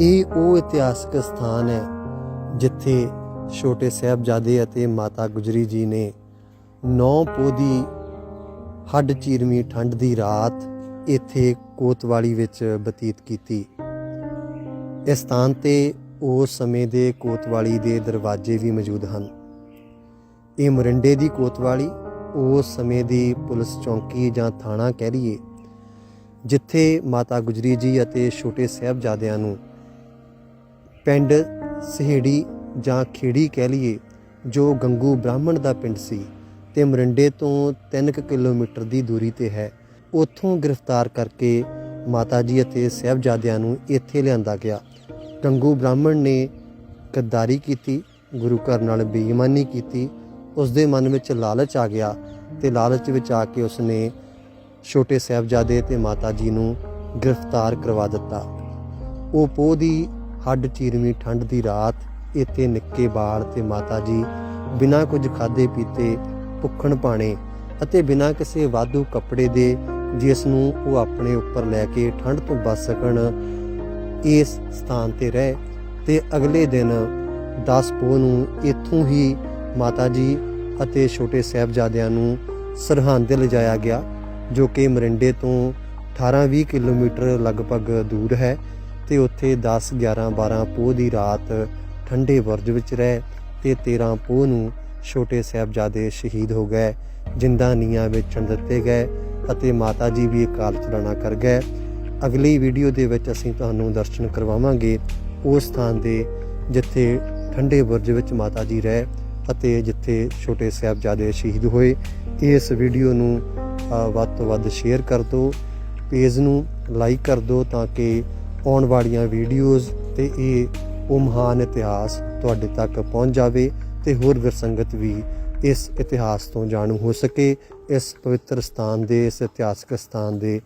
ਇਹ ਉਹ ਇਤਿਹਾਸਕ ਸਥਾਨ ਹੈ ਜਿੱਥੇ ਛੋਟੇ ਸਾਹਿਬਜ਼ਾਦੇ ਅਤੇ ਮਾਤਾ ਗੁਜਰੀ ਜੀ ਨੇ ਨੌ ਪੋਦੀ ਹੱਡ ਚੀਰਵੀਂ ਠੰਡ ਦੀ ਰਾਤ ਇੱਥੇ ਕੋਤਵਾਲੀ ਵਿੱਚ ਬਤੀਤ ਕੀਤੀ। ਇਸ ਸਥਾਨ ਤੇ ਉਸ ਸਮੇਂ ਦੇ ਕੋਤਵਾਲੀ ਦੇ ਦਰਵਾਜ਼ੇ ਵੀ ਮੌਜੂਦ ਹਨ। ਇਹ ਮਰਿੰਡੇ ਦੀ ਕੋਤਵਾਲੀ, ਉਸ ਸਮੇਂ ਦੀ ਪੁਲਿਸ ਚੌਂਕੀ ਜਾਂ ਥਾਣਾ ਕਹਿ ਲਈਏ, ਜਿੱਥੇ ਮਾਤਾ ਗੁਜਰੀ ਜੀ ਅਤੇ ਛੋਟੇ ਸਾਹਿਬਜ਼ਾਦਿਆਂ ਨੂੰ ਪਿੰਡ ਸਹੇੜੀ ਜਾਂ ਖੇੜੀ ਕਹਿ ਲਈਏ, ਜੋ ਗੰਗੂ ਬ੍ਰਾਹਮਣ ਦਾ ਪਿੰਡ ਸੀ ਤੇ ਮਰਿੰਡੇ ਤੋਂ 3 ਕਿਲੋਮੀਟਰ ਦੀ ਦੂਰੀ ਤੇ ਹੈ, ਉੱਥੋਂ ਗ੍ਰਿਫਤਾਰ ਕਰਕੇ ਮਾਤਾ ਜੀ ਅਤੇ ਸਾਹਿਬਜ਼ਾਦਿਆਂ ਨੂੰ ਇੱਥੇ ਲਿਆਂਦਾ ਗਿਆ। ਗੰਗੂ ਬ੍ਰਾਹਮਣ ਨੇ ਗੱਦਾਰੀ ਕੀਤੀ, ਗੁਰੂ ਘਰ ਨਾਲ ਬੇਈਮਾਨੀ ਕੀਤੀ ਉਸ ਦੇ ਮਨ ਵਿੱਚ ਲਾਲਚ ਆ ਗਿਆ ਤੇ ਲਾਲਚ ਵਿੱਚ ਆ ਕੇ ਉਸਨੇ ਛੋਟੇ ਸਾਹਿਬਜ਼ਾਦੇ ਤੇ ਮਾਤਾ ਜੀ ਨੂੰ ਗ੍ਰਿਫਤਾਰ ਕਰਵਾ ਦਿੱਤਾ। ਉਹ ਪੋਹ ਦੀ ਹੱਡ ਚੀਰਵੀਂ ਠੰਡ ਦੀ ਰਾਤ, ਇੱਥੇ ਨਿੱਕੇ ਬਾਲ ਤੇ ਮਾਤਾ ਜੀ ਬਿਨਾਂ ਕੁਝ ਖਾਦੇ ਪੀਤੇ ਭੁੱਖਣ ਪਾਣੇ ਅਤੇ ਬਿਨਾਂ ਕਿਸੇ ਵਾਧੂ ਕੱਪੜੇ ਦੇ ਜਿਸ ਨੂੰ ਉਹ ਆਪਣੇ ਉੱਪਰ ਲੈ ਕੇ ਠੰਡ ਤੋਂ ਬਚ ਸਕਣ, ਇਸ ਸਥਾਨ ਤੇ ਰਹੇ ਤੇ ਅਗਲੇ ਦਿਨ 10 ਪੋਹ ਨੂੰ ਇੱਥੋਂ ਹੀ ਮਾਤਾ ਜੀ ਅਤੇ ਛੋਟੇ ਸਾਹਿਬਜ਼ਾਦਿਆਂ ਨੂੰ ਸਰਹੰਦ ਲਿਜਾਇਆ ਗਿਆ, ਜੋ ਕਿ ਮਰਿੰਡੇ ਤੋਂ 18-20 ਕਿਲੋਮੀਟਰ ਲਗਭਗ ਦੂਰ ਹੈ। ਤੇ ਉੱਥੇ 10 11 12 ਪੋਹ ਦੀ ਰਾਤ ਠੰਡੇ ਬੁਰਜ ਵਿੱਚ ਰਹਿ ਤੇ 13 ਪੋਹ ਨੂੰ ਛੋਟੇ ਸਾਹਿਬਜ਼ਾਦੇ ਸ਼ਹੀਦ ਹੋ ਗਏ, ਜਿੰਦਾ ਨੀਆਂ ਵੇਚਣ ਦਿੱਤੇ ਗਏ ਅਤੇ ਮਾਤਾ ਜੀ ਵੀ ਅਕਾਲ ਚਲਾਣਾ ਕਰ ਗਏ। ਅਗਲੀ ਵੀਡੀਓ ਦੇ ਵਿੱਚ ਅਸੀਂ ਤੁਹਾਨੂੰ ਦਰਸ਼ਨ ਕਰਵਾਵਾਂਗੇ ਉਸ ਸਥਾਨ ਦੇ ਜਿੱਥੇ ਠੰਡੇ ਬੁਰਜ ਵਿੱਚ ਮਾਤਾ ਜੀ ਰਹਿ ਅਤੇ ਜਿੱਥੇ ਛੋਟੇ ਸਾਹਿਬਜ਼ਾਦੇ ਸ਼ਹੀਦ ਹੋਏ। ਇਸ ਵੀਡੀਓ ਨੂੰ ਵੱਧ ਤੋਂ ਵੱਧ ਸ਼ੇਅਰ ਕਰ ਦਿਓ, ਪੇਜ ਨੂੰ ਲਾਈਕ ਕਰ ਦਿਓ ਤਾਂ ਕਿ ਆਉਣ ਵਾਲੀਆਂ ਵੀਡੀਓਜ਼ ਤੇ ਇਹ ਉਹ ਮਹਾਨ ਇਤਿਹਾਸ ਤੁਹਾਡੇ ਤੱਕ ਪਹੁੰਚ ਜਾਵੇ ਤੇ ਹੋਰ ਵਿਰਸੰਗਤ ਵੀ ਇਸ ਇਤਿਹਾਸ ਤੋਂ ਜਾਣੂ ਹੋ ਸਕੇ, ਇਸ ਪਵਿੱਤਰ ਸਥਾਨ ਦੇ, ਇਸ ਇਤਿਹਾਸਕ ਸਥਾਨ ਦੇ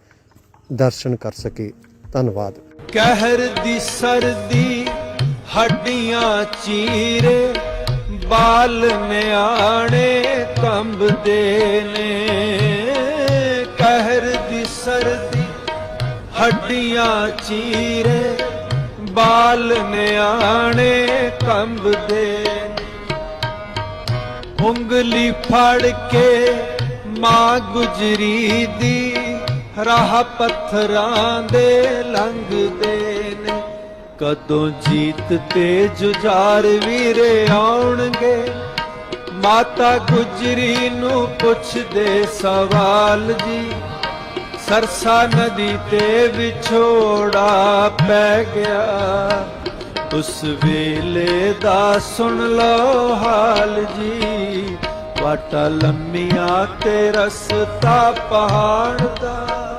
ਦਰਸ਼ਨ ਕਰ ਸਕੇ। ਧੰਨਵਾਦ। ਕਹਿਰ ਦੀ ਸਰਦੀ ਹੱਡੀਆਂ ਚੀਰੇ, ਬਾਲ ਨਿਆਣੇ ਕੰਬਦੇ ਨੇ। ਕਹਿਰ ਦੀ ਸਰਦੀ ਹੱਡੀਆਂ ਚੀਰੇ, ਬਾਲ ਨਿਆਣੇ ਕੰਬਦੇ। ਨੇ ਉਂਗਲੀ ਫੜ ਕੇ ਮਾਂ ਗੁਜਰੀ ਦੀ ਰਾਹ ਪੱਥਰਾਂ ਦੇ ਲੰਘਦੇ ਨੇ। ਕਦੋਂ ਜੀਤ ਤੇ ਜੁਝਾਰ ਵੀਰੇ ਆਉਣਗੇ? ਮਾਤਾ ਗੁਜਰੀ ਨੂੰ ਪੁੱਛਦੇ ਸਵਾਲ ਜੀ। ਸਰਸਾ ਨਦੀ ਤੇ ਵਿਛੋੜਾ ਪੈ ਗਿਆ। ਉਸ ਵੇਲੇ ਦਾ ਸੁਣ ਲਓ ਹਾਲ ਜੀ, ਵਾਟਾ ਲੰਮੀਆਂ ਤੇ ਰਸਤਾ ਪਹਾੜ ਦਾ।